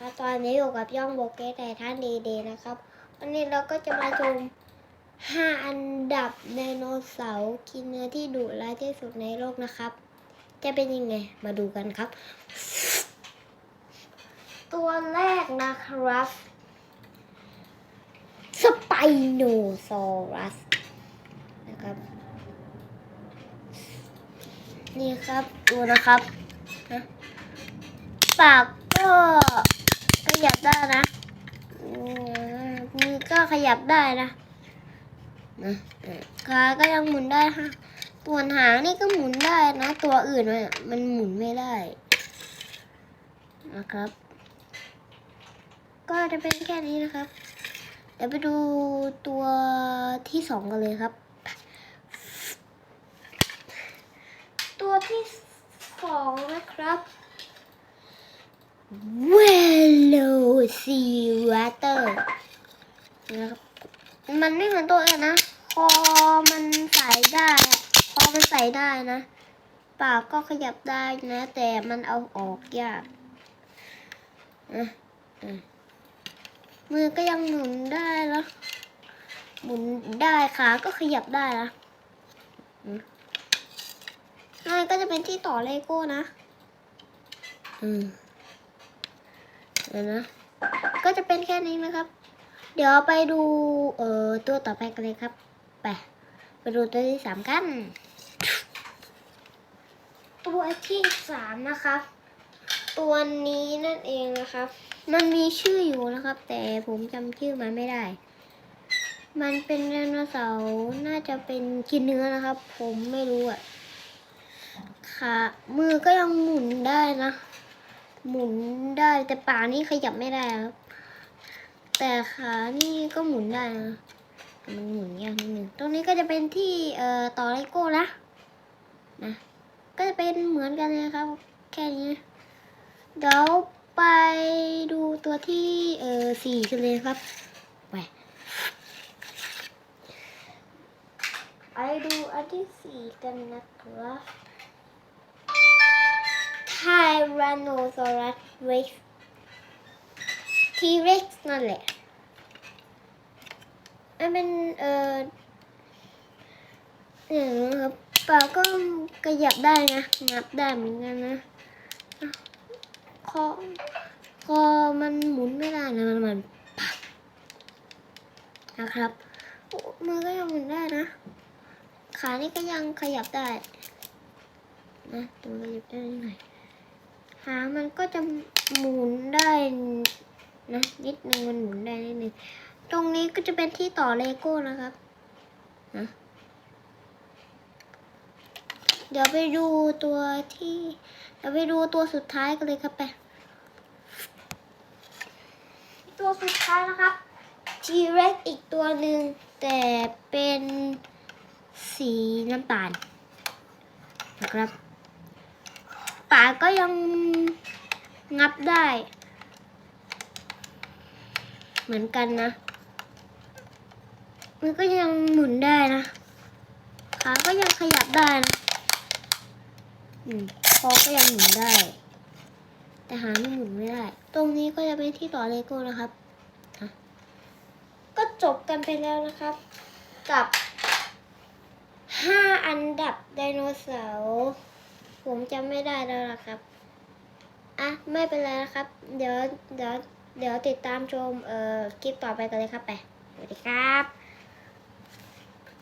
ครับตอนนี้อยู่กับย่องโบเกตแต่ท่านดีเดนะครับ วันนี้เราก็จะมาชม 5 อันดับไดโนเสาร์กินเนื้อที่ดุร้ายที่สุดในโลกนะครับ จะเป็นยังไงมาดูกันครับ ตัวแรกนะครับสไปโนซอรัสนะครับ นี่ครับ ดูนะครับนะปากก็ขยับได้นะอืมมือก็ ขยับได้นะนะเออขาก็ยังหมุนได้ฮะส่วนหางนี่ก็หมุนได้นะ ตัวอื่นมันมันหมุนไม่ได้นะครับ ก็จะเป็นแค่นี้นะครับ เดี๋ยวไปดูตัวที่สองกันเลยครับ ตัวที่สองนะครับเวโลซีวัตเตอร์นะครับ มันไม่เหมือนตัวอื่นนะ คอมันใส่ได้ คอมันใส่ได้นะ ปากก็ขยับได้นะ แต่มันเอาออกยากอะมือก็ยังหมุนได้แล้วหมุนได้ขาก็ขยับได้นะนั่นก็จะเป็นที่ต่อเลโก้นะ อืมเดี๋ยวนะ ก็จะเป็นแค่นี้นะครับ เดี๋ยวไปดูเอ่อตัวต่อไปกันเลยครับ ไปไปดูตัวที่สามกัน ตัวที่สามนะครับ ตัวนี้นั่นเองนะครับ มันมีชื่ออยู่นะครับ แต่ผมจำชื่อมันไม่ได้ มันเป็นไดโนเสาร์น่าจะเป็นกินเนื้อนะครับ ผมไม่รู้อะขามือก็ยังหมุนได้นะ หมุนได้แต่ปากนี่ขยับไม่ได้ครับ แต่ขานี่ก็หมุนได้นะมันหมุนยากนิดนึงตรงนี้ก็จะเป็นที่เอ่อต่อเลโก้นะนะ ก็จะเป็นเหมือนกันเลยครับ แค่นี้เดี๋ยวไปดูตัวที่เอ่อสี่กันเลยครับไปไปดูอันที่สี่กันนะครับ Tyrannosaurus Rex T-Rex นั่น ทีเร็กนั่นแหละ มันเป็นเอ่ออย่งนี้ครับปากก็กระยับได้นะงับได้เหมือนกันนะคอคอมันหมุนไม่ได้นะ มันมันนะครับมือก็ยังหมุนได้นะ ขานี่ก็ยังขยับได้ นะตัวขยับได้ยังไงหางมันก็จะหมุนได้ นะนิดนึงมันหมุนได้นิดนึงตรงนี้ก็จะเป็นที่ต่อเลโก้นะครับนะเดี๋ยวไปดูตัวที่เดี๋ยวไปดูตัวสุดท้ายกันเลยครับไปตัวสุดท้ายนะครับ T-Rex อีกตัวหนึ่งแต่เป็นสีน้ำตาลนะครับปากก็ยังงับได้ เหมือนกันนะ มันก็ยังหมุนได้นะ ขาก็ยังขยับได้นะอืมคอก็ยังหมุนได้ แต่หางนี่หมุนไม่ได้ ตรงนี้ก็จะเป็นที่ต่อเลโก้นะครับอะก็จบกันไปแล้วนะครับ กับห้าอันดับไดโนเสาร์ผมจำไม่ได้แล้วล่ะครับ อะ ไม่เป็นไรนะครับ เดี๋ยวเดี๋ยว เดี๋ยวติดตามชมเอ่อคลิปต่อไปกันเลยครับไปสวัสดีครับ